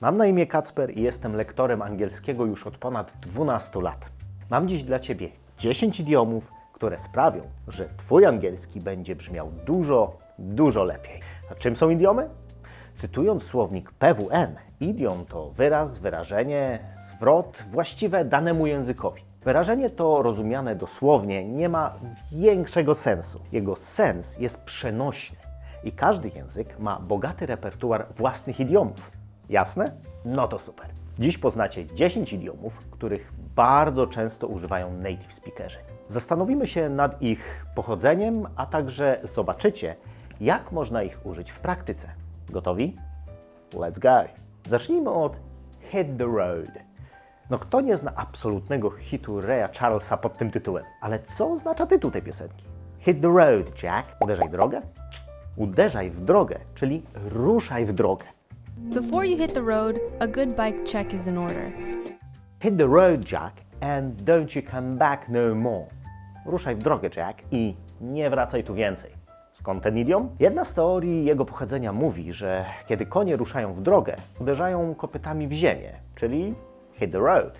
Mam na imię Kacper i jestem lektorem angielskiego już od ponad 12 lat. Mam dziś dla Ciebie 10 idiomów, które sprawią, że Twój angielski będzie brzmiał dużo, dużo lepiej. A czym są idiomy? Cytując słownik PWN, idiom to wyraz, wyrażenie, zwrot właściwe danemu językowi. Wyrażenie to rozumiane dosłownie nie ma większego sensu. Jego sens jest przenośny i każdy język ma bogaty repertuar własnych idiomów. Jasne? No to super. Dziś poznacie 10 idiomów, których bardzo często używają native speakerzy. Zastanowimy się nad ich pochodzeniem, a także zobaczycie, jak można ich użyć w praktyce. Gotowi? Let's go! Zacznijmy od Hit the Road. No kto nie zna absolutnego hitu Raya Charlesa pod tym tytułem? Ale co oznacza tytuł tej piosenki? Hit the road, Jack. Uderzaj drogę? Uderzaj w drogę, czyli ruszaj w drogę. Before you hit the road, a good bike check is in order. Hit the road, Jack, and don't you come back no more. Ruszaj w drogę, Jack, i nie wracaj tu więcej. Skąd ten idiom? Jedna z teorii jego pochodzenia mówi, że kiedy konie ruszają w drogę, uderzają kopytami w ziemię, czyli hit the road.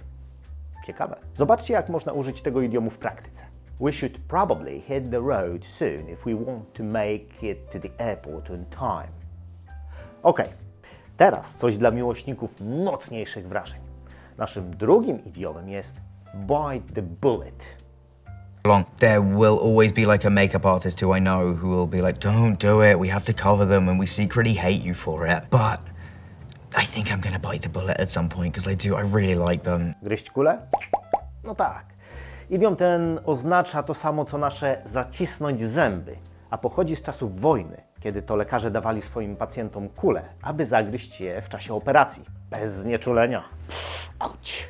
Ciekawe. Zobaczcie, jak można użyć tego idiomu w praktyce. We should probably hit the road soon if we want to make it to the airport on time. Ok, teraz coś dla miłośników mocniejszych wrażeń. Naszym drugim idiomem jest bite the bullet. along, there will always be like a makeup artist who I know who will be like, don't do it, we have to cover them and we secretly hate you for it. But I think I'm gonna bite the bullet at some point because I do, I really like them. Gryźć kulę? No tak. Idiom ten oznacza to samo co nasze zacisnąć zęby, a pochodzi z czasów wojny, kiedy to lekarze dawali swoim pacjentom kulę, aby zagryźć je w czasie operacji. Bez znieczulenia. Auć.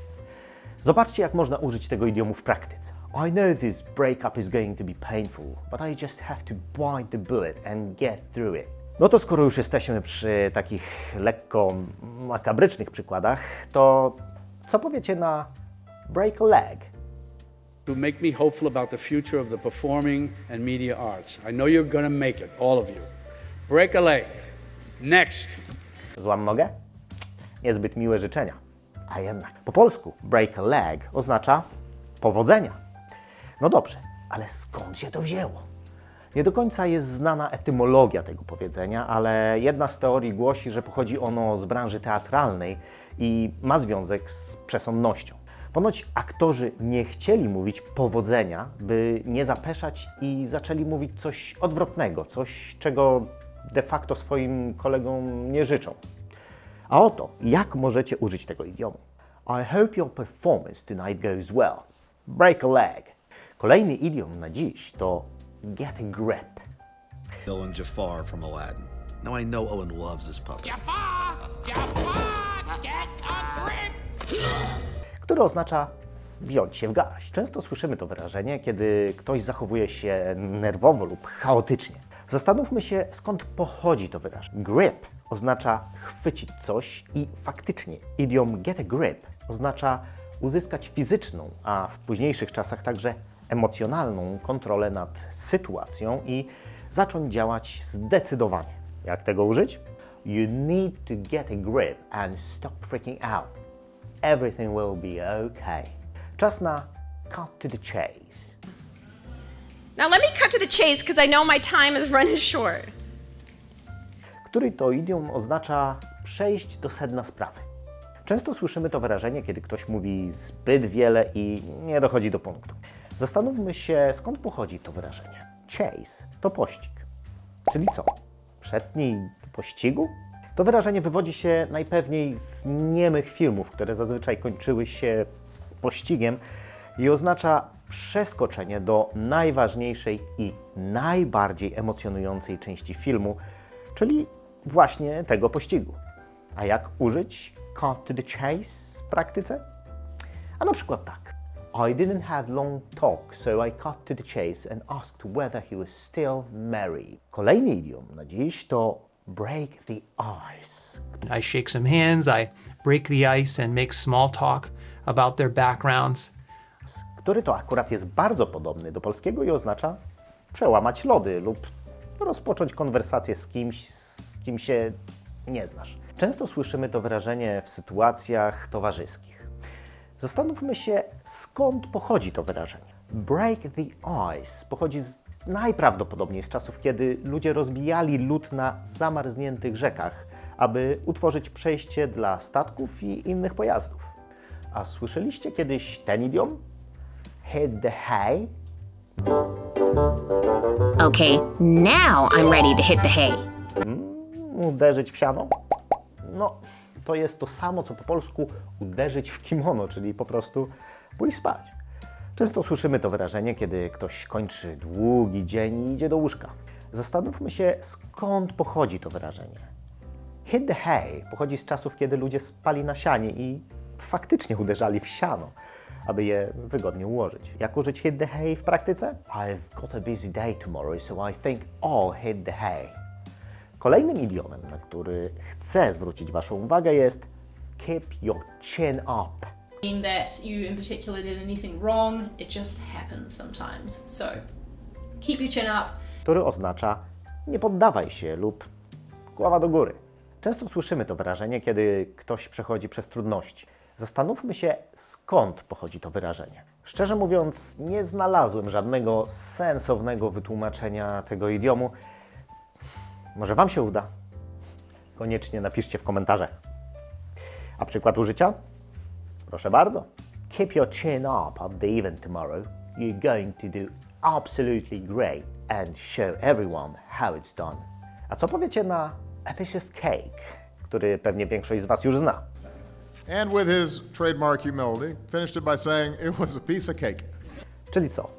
Zobaczcie, jak można użyć tego idiomu w praktyce. I know this breakup is going to be painful, but I just have to bite the bullet and get through it. No to skoro już jesteśmy przy takich lekko makabrycznych przykładach, to co powiecie na break a leg? who make me hopeful about the future of the performing and media arts. I know you're to make it, all of you. Break a leg. Next. Złam nogę? Niezbyt miłe życzenia. A jednak, po polsku break a leg oznacza powodzenia. No dobrze, ale skąd się to wzięło? Nie do końca jest znana etymologia tego powiedzenia, ale jedna z teorii głosi, że pochodzi ono z branży teatralnej i ma związek z przesądnością. Ponoć aktorzy nie chcieli mówić powodzenia, by nie zapeszać i zaczęli mówić coś odwrotnego, coś, czego de facto swoim kolegom nie życzą. A oto, jak możecie użyć tego idiomu. I hope your performance tonight goes well. Break a leg. Kolejny idiom na dziś to get a grip, Owen Jafar from Aladdin. Now I know Owen loves his puppet. Jafar! Jafar! Get a grip! który oznacza wziąć się w garść. Często słyszymy to wyrażenie, kiedy ktoś zachowuje się nerwowo lub chaotycznie. Zastanówmy się, skąd pochodzi to wyrażenie. Grip oznacza chwycić coś i faktycznie idiom get a grip oznacza uzyskać fizyczną, a w późniejszych czasach także emocjonalną kontrolę nad sytuacją i zacząć działać zdecydowanie. Jak tego użyć? You need to get a grip and stop freaking out. Everything will be okay. Czas na cut to the chase. Now let me cut to the chase because I know my time is running short. który to idiom oznacza przejść do sedna sprawy. Często słyszymy to wyrażenie, kiedy ktoś mówi zbyt wiele i nie dochodzi do punktu. Zastanówmy się, skąd pochodzi to wyrażenie. Chase to pościg. Czyli co? Przedniej pościgu? To wyrażenie wywodzi się najpewniej z niemych filmów, które zazwyczaj kończyły się pościgiem i oznacza przeskoczenie do najważniejszej i najbardziej emocjonującej części filmu, czyli właśnie tego pościgu. A jak użyć cut to the chase w praktyce? A na przykład tak. I didn't have long talk, so I cut to the chase and asked whether he was still married. Kolejny idiom na dziś to break the ice, I shake some hands, I break the ice and make small talk about their backgrounds. Który to akurat jest bardzo podobny do polskiego i oznacza przełamać lody lub rozpocząć konwersację z kimś, z kim się nie znasz. Często słyszymy to wyrażenie w sytuacjach towarzyskich. Zastanówmy się, skąd pochodzi to wyrażenie. Break the ice pochodzi z, najprawdopodobniej z czasów, kiedy ludzie rozbijali lód na zamarzniętych rzekach, aby utworzyć przejście dla statków i innych pojazdów. A słyszeliście kiedyś ten idiom? Hit the hay? Okay, now I'm ready to hit the hay. Uderzyć w siano? No, to jest to samo, co po polsku uderzyć w kimono, czyli po prostu pójść spać. Często słyszymy to wyrażenie, kiedy ktoś kończy długi dzień i idzie do łóżka. Zastanówmy się, skąd pochodzi to wyrażenie. Hit the hay pochodzi z czasów, kiedy ludzie spali na sianie i faktycznie uderzali w siano, aby je wygodnie ułożyć. Jak użyć hit the hay w praktyce? I've got a busy day tomorrow, so I think I'll hit the hay. Kolejnym idiomem, na który chcę zwrócić Waszą uwagę jest keep your chin up. mean that you in particular did anything wrong, it just happens sometimes. So keep your chin up. który oznacza nie poddawaj się lub głowa do góry. Często słyszymy to wyrażenie, kiedy ktoś przechodzi przez trudności. Zastanówmy się, skąd pochodzi to wyrażenie. Szczerze mówiąc, nie znalazłem żadnego sensownego wytłumaczenia tego idiomu. Może Wam się uda? Koniecznie napiszcie w komentarzach. A przykład użycia? Proszę bardzo. Keep your chin up at the event tomorrow. You're going to do absolutely great and show everyone how it's done. A co powiecie na a piece of cake, który pewnie większość z Was już zna? And with his trademark humility, finished it by saying it was a piece of cake. Czyli co?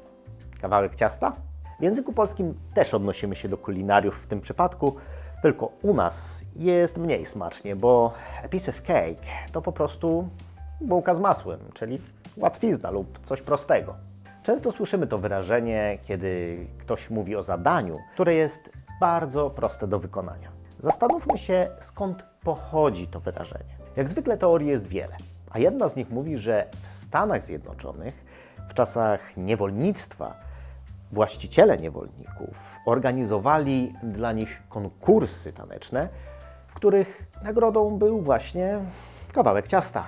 Kawałek ciasta? W języku polskim też odnosimy się do kulinariów w tym przypadku, tylko u nas jest mniej smacznie, bo a piece of cake to po prostu bułka z masłem, czyli łatwizna lub coś prostego. Często słyszymy to wyrażenie, kiedy ktoś mówi o zadaniu, które jest bardzo proste do wykonania. Zastanówmy się, skąd pochodzi to wyrażenie. Jak zwykle teorii jest wiele, a jedna z nich mówi, że w Stanach Zjednoczonych w czasach niewolnictwa właściciele niewolników organizowali dla nich konkursy taneczne, w których nagrodą był właśnie kawałek ciasta.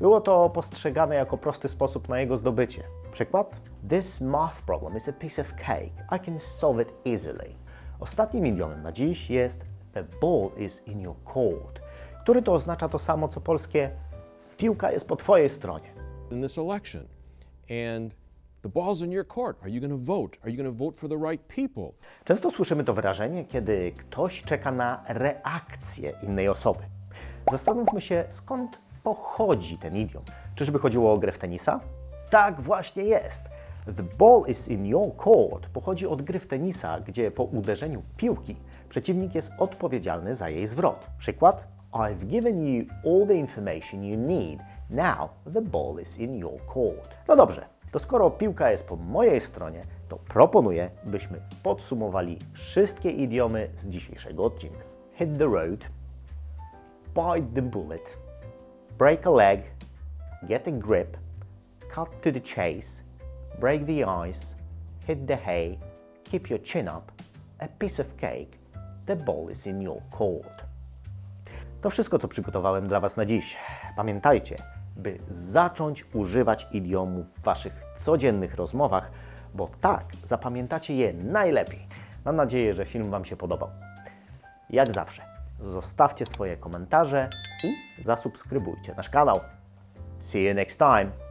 Było to postrzegane jako prosty sposób na jego zdobycie. Przykład? This math problem is a piece of cake. I can solve it easily. Ostatnim idiomem na dziś jest the ball is in your court, który to oznacza to samo co polskie piłka jest po twojej stronie. in this election. And the ball's in your court. Are you going to vote? Are you going to vote for the right people? Często słyszymy to wyrażenie, kiedy ktoś czeka na reakcję innej osoby. Zastanówmy się, skąd pochodzi ten idiom. Czyżby chodziło o grę w tenisa? Tak właśnie jest. The ball is in your court pochodzi od gry w tenisa, gdzie po uderzeniu piłki przeciwnik jest odpowiedzialny za jej zwrot. Przykład? I've given you all the information you need. Now the ball is in your court. No dobrze, to skoro piłka jest po mojej stronie, to proponuję, byśmy podsumowali wszystkie idiomy z dzisiejszego odcinka. Hit the road, bite the bullet, break a leg, get a grip, cut to the chase, break the ice, hit the hay, keep your chin up, a piece of cake, the ball is in your court. To wszystko, co przygotowałem dla Was na dziś. Pamiętajcie, by zacząć używać idiomów w Waszych codziennych rozmowach, bo tak zapamiętacie je najlepiej. Mam nadzieję, że film Wam się podobał. Jak zawsze, zostawcie swoje komentarze i zasubskrybujcie nasz kanał. See you next time.